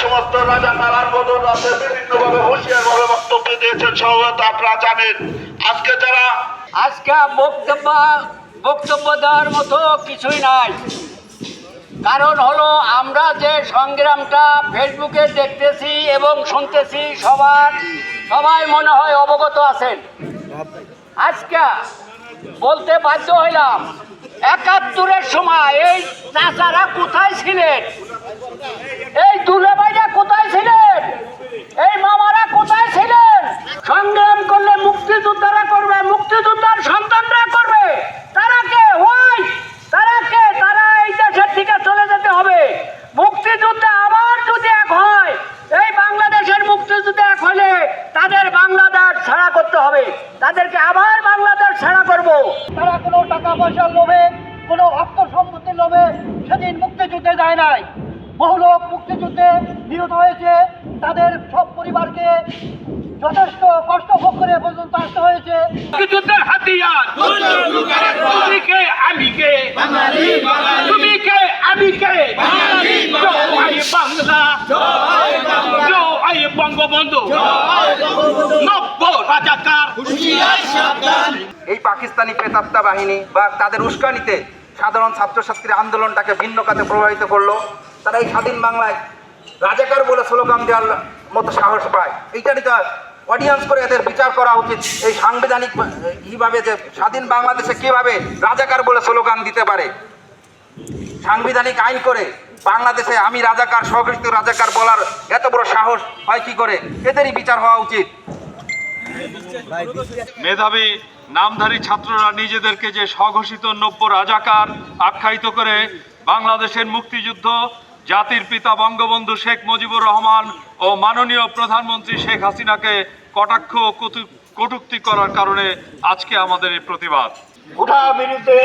সমস্ত রাজা বদল আছে বিভিন্নভাবে হুঁশিয়ারভাবে বক্তব্য দিয়েছেন আপনারা জানেন। আজকে যারা আজকে বক্তব্য বক্তব্য দেওয়ার মতো কিছুই নাই। কারণ হলো আমরা যে সংগ্রামটা ফেসবুকে দেখতেছি এবং শুনতেছি, সবার, সবাই মনে হয় অবগত আছেন। আজকে বলতে বাধ্য হইলাম, একাত্তরের সময় এই চাচারা কোথায় ছিলেন? এই দুলেভাইরা কোথায় ছিলেন এই মামারা কোথায় ছিলেন সংগ্রাম করলে মুক্তিযোদ্ধারা করবে, মুক্তিযোদ্ধার সন্তানরা করবে। তারা কে? ওই, তারা কে? তারা এই দেশের থেকে চলে যেতে হবে। মুক্তিযুদ্ধে আবার যদি এক হয়, এই বাংলাদেশের মুক্তিযুদ্ধে এক হলে তাদের বাংলাদেশ ছাড়া করতে হবে। তাদেরকে আবার বাংলাদেশ ছাড়া করব। তারা কোনো টাকা পয়সার লোভে, কোনো অর্থ সম্পত্তির লোভে সেদিন মুক্তিযুদ্ধে যায় নাই। বহু লোক মুক্তিযুদ্ধে নিহত হয়েছে। তাদের সব পরিবারকে যথেষ্ট কষ্ট ভোগ করে পর্যন্ত আসতে হয়েছে। মুক্তিযুদ্ধের হাতিয়ার। তুমি কে? আমি কে তুমি কে? আমি কে? বাংলা। বঙ্গবন্ধু। নব্য রাজাকার। এই পাকিস্তানি প্রেতাত্মা বাহিনী বা তাদের উস্কানিতে সাধারণ ছাত্রছাত্রীর আন্দোলনটাকে ভিন্ন কাজে প্রভাবিত করল। তারা এই স্বাধীন বাংলায় রাজাকার বলে স্লোগান দেওয়ার মতো সাহস পায়। এইটারই তো অডিয়েন্স করে এদের বিচার করা উচিত। এই সাংবিধানিক, এইভাবে যে স্বাধীন বাংলাদেশে কীভাবে রাজাকার বলে স্লোগান দিতে পারে? সাংবিধানিক আইন করে বাংলাদেশে আমি রাজাকার স্বঘোষিত রাজাকার বলার এত বড় সাহস হয় কি করে? এদেরই বিচার হওয়া উচিত। মেধাবী নামধারী ছাত্ররা নিজেদেরকে যে স্বঘোষিত নব্য রাজাকার আখ্যায়িত করে বাংলাদেশের মুক্তিযুদ্ধ জাতির পিতা বঙ্গবন্ধু শেখ মুজিবুর রহমান ও মাননীয় প্রধানমন্ত্রী শেখ হাসিনাকে কটাক্ষ কটূক্তি করার কারণে আজকে আমাদের এই প্রতিবাদ। বিরুদ্ধে,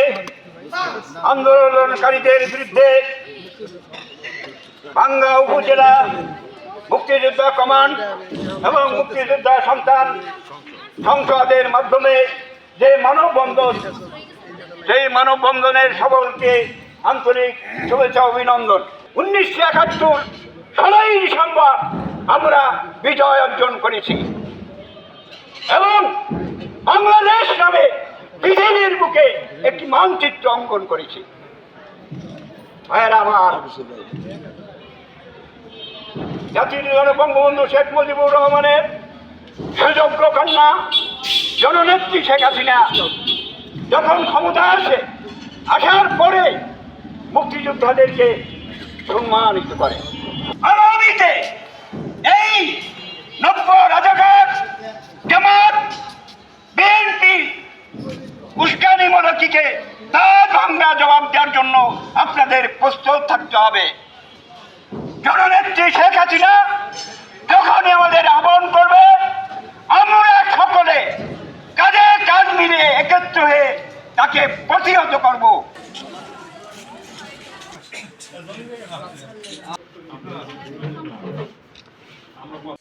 আন্দোলনকারীদের বিরুদ্ধে ভাঙ্গা উপজেলা মুক্তিযোদ্ধা কমান্ড এবং মুক্তিযোদ্ধা সন্তান সংসদের মাধ্যমে যে মানববন্ধন সেই মানববন্ধনের সকলকে আন্তরিক শুভেচ্ছা অভিনন্দন। উনিশশো একাত্তর ষোলোই ডিসেম্বর আমরা বিজয় অর্জন করেছি। এবং বাংলাদেশ নামে পৃথিবীর বুকে একটি মানচিত্র অঙ্কন করেছি। জাতির জনক বঙ্গবন্ধু শেখ মুজিবুর রহমানের সুযোগ্য কন্যা, জননেত্রী শেখ হাসিনা যখন ক্ষমতা আসে, আসার পরে মুক্তিযোদ্ধাদেরকে সম্মানিত করে। আগামীতে এই নব্য রাজাকার জামাত বিএনপি উস্কানিমূলকীকে তার ভাঙ্গা জবাব দেওয়ার জন্য আপনাদের প্রস্তুত থাকতে হবে। জননেত্রী শেখ হাসিনা যখনই আমাদের আহ্বান করবে, আমরা সকলে কাজে কাজ মিলিয়ে একত্র হয়ে তাকে প্রতিহত করব। আমরা